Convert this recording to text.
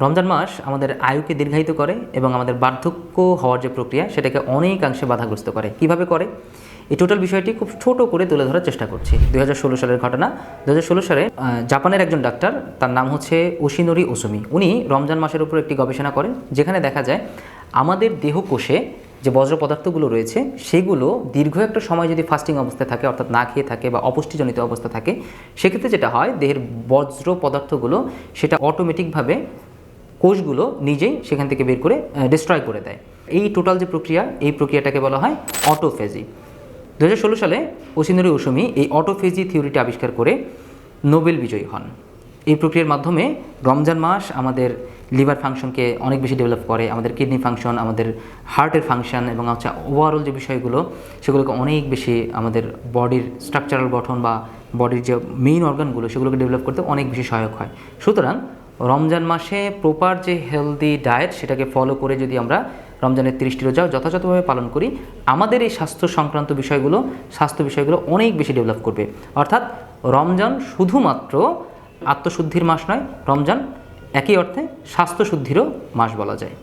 রমজান মাস আমাদের আয়ুকে দীর্ঘায়িত করে এবং আমাদের বার্ধক্য হওয়ার যে প্রক্রিয়া, সেটাকে অনেকাংশে বাধাগ্রস্ত করে। কীভাবে করে? এই টোটাল বিষয়টি খুব ছোট করে তুলে ধরার চেষ্টা করছি। দু হাজার ষোলো সালের ঘটনা। দু হাজার ষোলো সালে জাপানের একজন ডাক্তার, তার নাম হচ্ছে ওশিনোরি ওসুমি। উনি রমজান মাসের উপর একটি গবেষণা করেন, যেখানে দেখা যায় আমাদের দেহকোষে যে বজ্র পদার্থগুলো রয়েছে, সেগুলো দীর্ঘ একটা সময় যদি ফাস্টিং অবস্থায় থাকে, অর্থাৎ না খেয়ে থাকে বা অপুষ্টিজনিত অবস্থা থাকে, সেক্ষেত্রে যেটা হয়, দেহের বজ্র পদার্থগুলো সেটা অটোমেটিকভাবে কোষগুলো নিজেই সেখান থেকে বের করে ডিস্ট্রয় করে দেয়। এই টোটাল যে প্রক্রিয়া, এই প্রক্রিয়াটাকে বলা হয় অটোফেজি দু হাজার ষোলো সালে ওসিনুরি ওসুমি এই অটোফেজি থিওরিটি আবিষ্কার করে নোবেল বিজয়ী হন। এই প্রক্রিয়ার মাধ্যমে রমজান মাস আমাদের লিভার ফাংশনকে অনেক বেশি ডেভেলপ করে, আমাদের কিডনি ফাংশন আমাদের হার্টের ফাংশন এবং হচ্ছে ওভারঅল যে বিষয়গুলো, সেগুলোকে অনেক বেশি আমাদের বডির স্ট্রাকচারাল গঠন বা বডির যে মেইন অর্গানগুলো সেগুলোকে ডেভেলপ করতে অনেক বেশি সহায়ক হয়। সুতরাং রমজান মাসে প্রপার যে হেলদি ডায়েট সেটাকে ফলো করে যদি আমরা রমজানের তিরিশটি রোজা যথাযথভাবে পালন করি, আমাদের এই স্বাস্থ্য সংক্রান্ত বিষয়গুলো, স্বাস্থ্য বিষয়গুলো অনেক বেশি ডেভেলপ করবে। অর্থাৎ রমজান শুধুমাত্র আত্মশুদ্ধির মাস নয়, রমজান একই অর্থে স্বাস্থ্যশুদ্ধিরও মাস বলা যায়।